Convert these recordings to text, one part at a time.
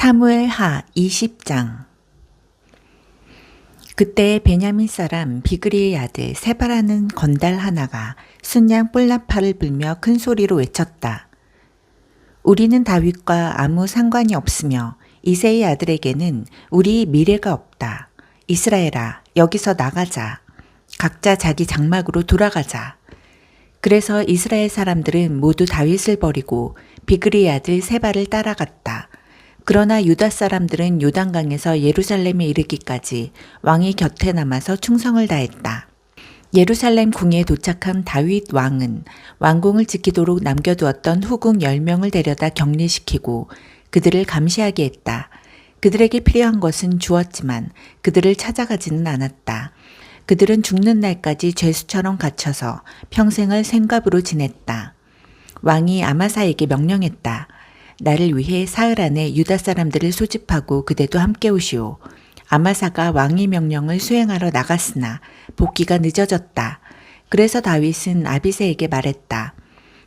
사무엘 하 20장 그때 베냐민 사람 비그리의 아들 세바라는 건달 하나가 순양 뿔나파를 불며 큰 소리로 외쳤다. 우리는 다윗과 아무 상관이 없으며 이세의 아들에게는 우리 미래가 없다. 이스라엘아, 여기서 나가자. 각자 자기 장막으로 돌아가자. 그래서 이스라엘 사람들은 모두 다윗을 버리고 비그리의 아들 세바를 따라갔다. 그러나 유다 사람들은 요단강에서 예루살렘에 이르기까지 왕이 곁에 남아서 충성을 다했다. 예루살렘 궁에 도착한 다윗 왕은 왕궁을 지키도록 남겨두었던 후궁 10명을 데려다 격리시키고 그들을 감시하게 했다. 그들에게 필요한 것은 주었지만 그들을 찾아가지는 않았다. 그들은 죽는 날까지 죄수처럼 갇혀서 평생을 생갑으로 지냈다. 왕이 아마사에게 명령했다. 나를 위해 사흘 안에 유다 사람들을 소집하고 그대도 함께 오시오. 아마사가 왕의 명령을 수행하러 나갔으나 복귀가 늦어졌다. 그래서 다윗은 아비세에게 말했다.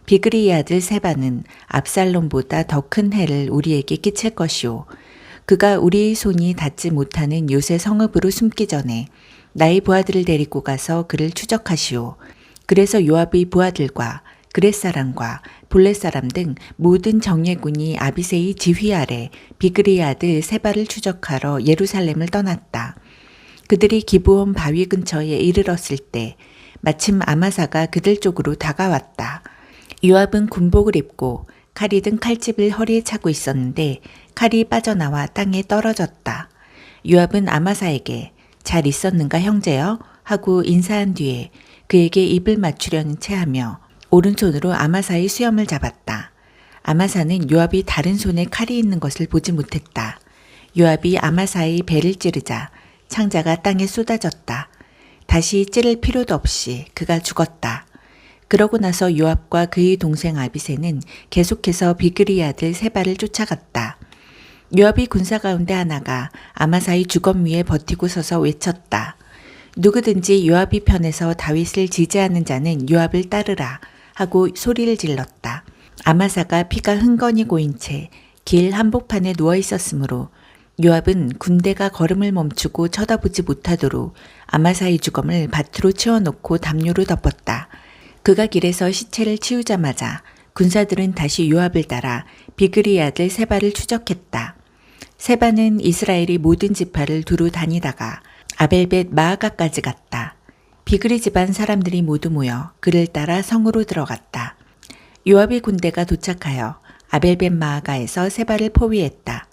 비그리의 아들 세바는 압살롬보다 더 큰 해를 우리에게 끼칠 것이오. 그가 우리의 손이 닿지 못하는 요새 성읍으로 숨기 전에 나의 부하들을 데리고 가서 그를 추적하시오. 그래서 요압의 부하들과 그렛 사람과 볼렛 사람 등 모든 정예군이 아비세의 지휘 아래 비그리의 아들 세바를 추적하러 예루살렘을 떠났다. 그들이 기브온 바위 근처에 이르렀을 때 마침 아마사가 그들 쪽으로 다가왔다. 요압은 군복을 입고 칼이 든 칼집을 허리에 차고 있었는데 칼이 빠져나와 땅에 떨어졌다. 요압은 아마사에게 잘 있었는가 형제여? 하고 인사한 뒤에 그에게 입을 맞추려는 체하며 오른손으로 아마사의 수염을 잡았다. 아마사는 요압이 다른 손에 칼이 있는 것을 보지 못했다. 요압이 아마사의 배를 찌르자 창자가 땅에 쏟아졌다. 다시 찌를 필요도 없이 그가 죽었다. 그러고 나서 요압과 그의 동생 아비세는 계속해서 비그리 아들 세바를 쫓아갔다. 요압이 군사 가운데 하나가 아마사의 주검 위에 버티고 서서 외쳤다. 누구든지 요압이 편에서 다윗을 지지하는 자는 요압을 따르라 하고 소리를 질렀다. 아마사가 피가 흥건히 고인 채 길 한복판에 누워 있었으므로 요압은 군대가 걸음을 멈추고 쳐다보지 못하도록 아마사의 주검을 밭으로 치워놓고 담요로 덮었다. 그가 길에서 시체를 치우자마자 군사들은 다시 요압을 따라 비그리 아들 세바를 추적했다. 세바는 이스라엘이 모든 지파를 두루 다니다가 아벨벳 마아가까지 갔다. 비그리 집안 사람들이 모두 모여 그를 따라 성으로 들어갔다. 요압의 군대가 도착하여 아벨벳 마아가에서 세바를 포위했다.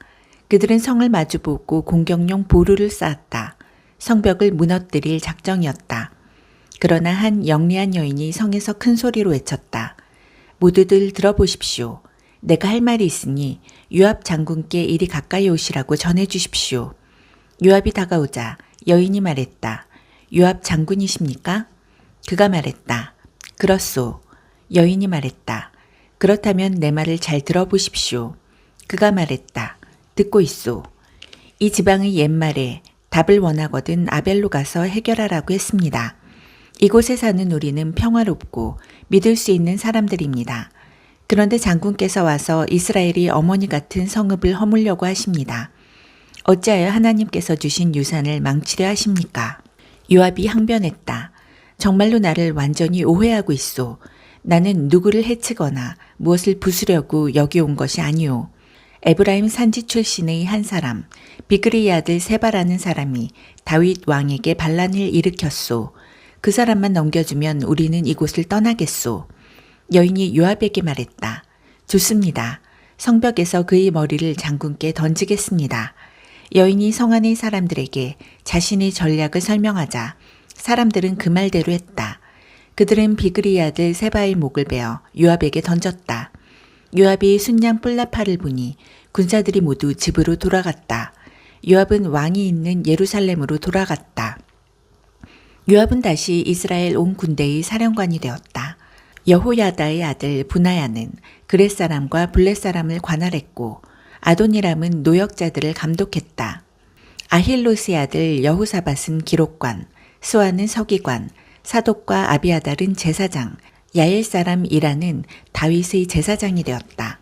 그들은 성을 마주보고 공격용 보루를 쌓았다. 성벽을 무너뜨릴 작정이었다. 그러나 한 영리한 여인이 성에서 큰 소리로 외쳤다. 모두들 들어보십시오. 내가 할 말이 있으니 요압 장군께 이리 가까이 오시라고 전해 주십시오. 요압이 다가오자 여인이 말했다. 요압 장군이십니까? 그가 말했다. 그렇소. 여인이 말했다. 그렇다면 내 말을 잘 들어보십시오. 그가 말했다. 듣고 있소. 이 지방의 옛말에 답을 원하거든 아벨로 가서 해결하라고 했습니다. 이곳에 사는 우리는 평화롭고 믿을 수 있는 사람들입니다. 그런데 장군께서 와서 이스라엘이 어머니 같은 성읍을 허물려고 하십니다. 어찌하여 하나님께서 주신 유산을 망치려 하십니까? 요압이 항변했다. 정말로 나를 완전히 오해하고 있소. 나는 누구를 해치거나 무엇을 부수려고 여기 온 것이 아니오. 에브라임 산지 출신의 한 사람, 비그리 아들 세바라는 사람이 다윗 왕에게 반란을 일으켰소. 그 사람만 넘겨주면 우리는 이곳을 떠나겠소. 여인이 요압에게 말했다. 좋습니다. 성벽에서 그의 머리를 장군께 던지겠습니다. 여인이 성 안의 사람들에게 자신의 전략을 설명하자 사람들은 그 말대로 했다. 그들은 비그리 아들 세바의 목을 베어 요압에게 던졌다. 요압이 순양 뿔나파를 보니 군사들이 모두 집으로 돌아갔다. 요압은 왕이 있는 예루살렘으로 돌아갔다. 요압은 다시 이스라엘 온 군대의 사령관이 되었다. 여호야다의 아들 분하야는 그렛 사람과 블렛 사람을 관할했고 아도니람은 노역자들을 감독했다. 아힐로스의 아들 여후사밧은 기록관, 스와는 서기관, 사독과 아비아달은 제사장, 야엘 사람 이라는 다윗의 제사장이 되었다.